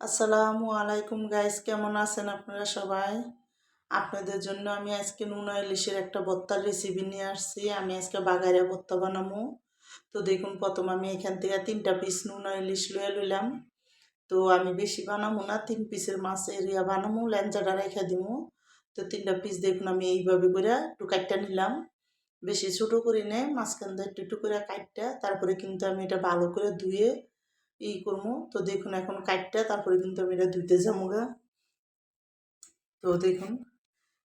আসসালামু আলাইকুম গাইস, কেমন আছেন আপনারা সবাই? আপনাদের জন্য আমি আজকে নুন ইলিশের একটা ভর্তার রেসিপি নিয়ে আসছি। আমি আজকে বাগারিয়া ভর্তা বানাবো তো দেখুন, প্রথম আমি এখান থেকে তিনটা পিস নুন ইলিশ লয়ে লইলাম। তো আমি বেশি বানাবো না, তিন পিসের মাছ এরিয়া বানাবো ল্যাঞ্জাটা রেখে দিব তো তিনটা পিস দেখুন, আমি এইভাবে করে একটু কাটটা নিলাম। বেশি ছোটো করে নে, মাঝখান দিয়ে একটু একটু করে কাটটা তারপরে কিন্তু আমি এটা ভালো করে ধুয়ে ই করব তো দেখুন, এখন কাটটা তারপরে কিন্তু আমি এটা ধুইতে যাব গা। তো দেখুন,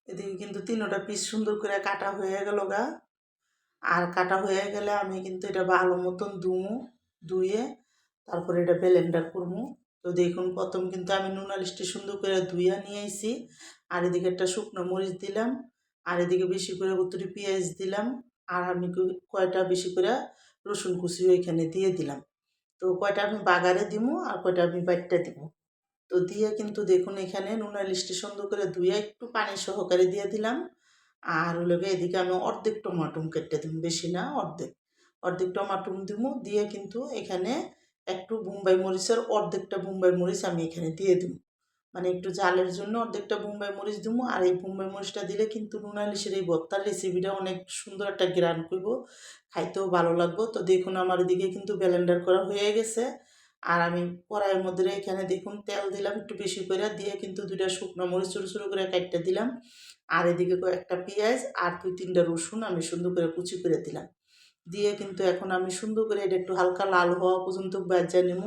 এদিকে কিন্তু তিনোটা পিস সুন্দর করে কাটা হয়ে গেল গা। আর কাটা হয়ে গেলে আমি কিন্তু এটা ভালো মতন ধুমু, ধুয়ে তারপরে এটা ব্লেন্ডার করব তো দেখুন, প্রথম কিন্তু আমি নুনালিশটি সুন্দর করে ধুইয়া নিয়ে আইছি। আর এদিকে একটা শুকনো মরিচ দিলাম। আর এদিকে বেশি করে উত্তরি পেঁয়াজ দিলাম। আর আমি কয়টা বেশি করে রসুন কুচি ওইখানে দিয়ে দিলাম। তো কয়টা আমি বাগারে দিব আর কয়টা আমি বাইটটা দিব তো দিয়ে কিন্তু দেখুন এখানে নুন লিস্টি সুন্দর করে ধুয়ে একটু পানি সহকারে দিয়ে দিলাম। আর ওগুলোকে এদিকে আমি অর্ধেক টমাটুম কেটে দিব বেশি না, অর্ধেক। অর্ধেক টমাটুম দিব দিয়ে কিন্তু এখানে একটু বোম্বাই মরিচের অর্ধেকটা বোম্বাই মরিচ আমি এখানে দিয়ে দিব মানে একটু জালের জন্য অর্ধেকটা বোম্বাই মরিচ দিব, আর এই বোম্বাই মরিচটা দিলে কিন্তু নুনালিশের এই ভর্তার রেসিপিটা অনেক সুন্দর একটা গ্রান করব। খাইতেও ভালো লাগবো। তো দেখুন আমার এদিকে কিন্তু ব্যালেন্ডার করা হয়ে গেছে। আর আমি কড়াইয়ের মধ্যে এখানে দেখুন তেল দিলাম একটু বেশি করে, দিয়ে কিন্তু দুইটা শুকনো মরিচ ছোটো ছোটো করে কাটতে দিলাম। আর এদিকে একটা পেঁয়াজ আর দুই তিনটা রসুন আমি সুন্দর করে কুচি করে দিলাম। দিয়ে কিন্তু এখন আমি সুন্দর করে এটা একটু হালকা লাল হওয়া পর্যন্ত বাজা নেব।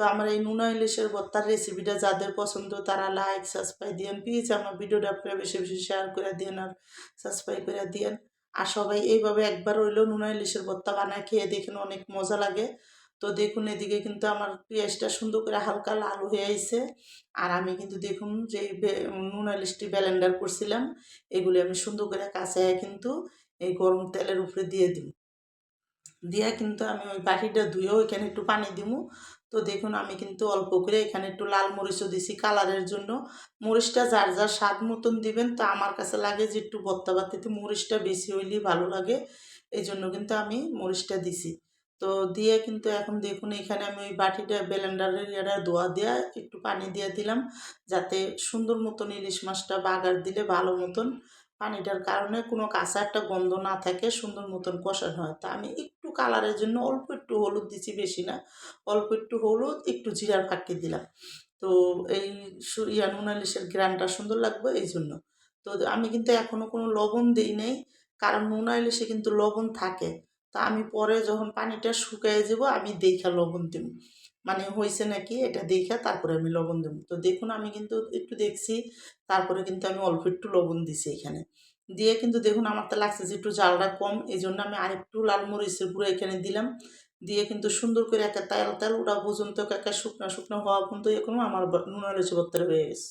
তো আমার এই নুনা ইলিশের ভর্তার রেসিপিটা যাদের পছন্দ, তারা লাইক সাবস্ক্রাইব দিয়েন প্লিজ আমার ভিডিওটা আপনারা বেশি বেশি শেয়ার করে দিন আর সাবস্ক্রাইব করে দিয়েন। আর সবাই এইভাবে একবার হইলেও নুনা ইলিশের ভর্তা বানায় খেয়ে দেখেন অনেক মজা লাগে। তো দেখুন এদিকে কিন্তু আমার পেঁয়াজটা সুন্দর করে হালকা লাল হয়ে আইছে। আর আমি কিন্তু দেখুন যে নুন ইলিশটি ব্যালেন্ডার করছিলাম। এগুলি আমি সুন্দর করে কাঁচায় কিন্তু এই গরম তেলের উপরে দিয়ে দিই দিয়া কিন্তু আমি ওই পাখিটা ধুয়েও এখানে একটু পানি দিব তো দেখুন, আমি কিন্তু অল্প করে এখানে একটু লাল মরিচও দিছি কালারের জন্য। মরিচটা যার যার স্বাদ মতন দিবেন, তো আমার কাছে লাগে যে একটু বত্তা বাতিতে মরিচটা বেশি হইলেই ভালো লাগে। এই জন্য কিন্তু আমি মরিচটা দিছি। তো দিয়ে কিন্তু এখন দেখুন এখানে আমি ওই বাটিটা ব্লেন্ডারের এটা ধোয়া দেওয়া একটু পানি দিয়ে দিলাম, যাতে সুন্দর মতন ইলিশ মাছটা বাগার দিলে ভালো মতন পানিটার কারণে কোনো কাঁচা একটা গন্ধ না থাকে, সুন্দর মতন কষানো হয়। তা আমি একটু কালারের জন্য অল্প একটু হলুদ দিছি, বেশি না, অল্প একটু হলুদ, একটু জিরার ফাঁকি দিলাম। তো এই ইয়া নুনালিশের গ্রানটা সুন্দর লাগবে এই জন্য। তো আমি কিন্তু এখনও কোনো লবণ দিই নাই, কারণ নুনা ইলিশে কিন্তু লবণ থাকে। তা আমি পরে যখন পানিটা শুকিয়ে যাব, আমি দেখা লবণ দেব। মানে হয়েছে নাকি? এটা দেখে তারপরে আমি লবণ দেবো। তো দেখুন, আমি কিন্তু একটু দেখছি, তারপরে কিন্তু আমি অল্প একটু লবণ দিছি এখানে। দিয়ে কিন্তু দেখুন, আমার তো লাগছে যে একটু জালটা কম এই জন্য আমি আরেকটু লাল মরিচের গুঁড়ো এখানে দিলাম। দিয়ে কিন্তু সুন্দর করে একটা তেল তেল ওটা পর্যন্ত একটা শুকনো শুকনো হওয়া পর্যন্ত এরকম আমার নুন আলু হয়ে গেছে।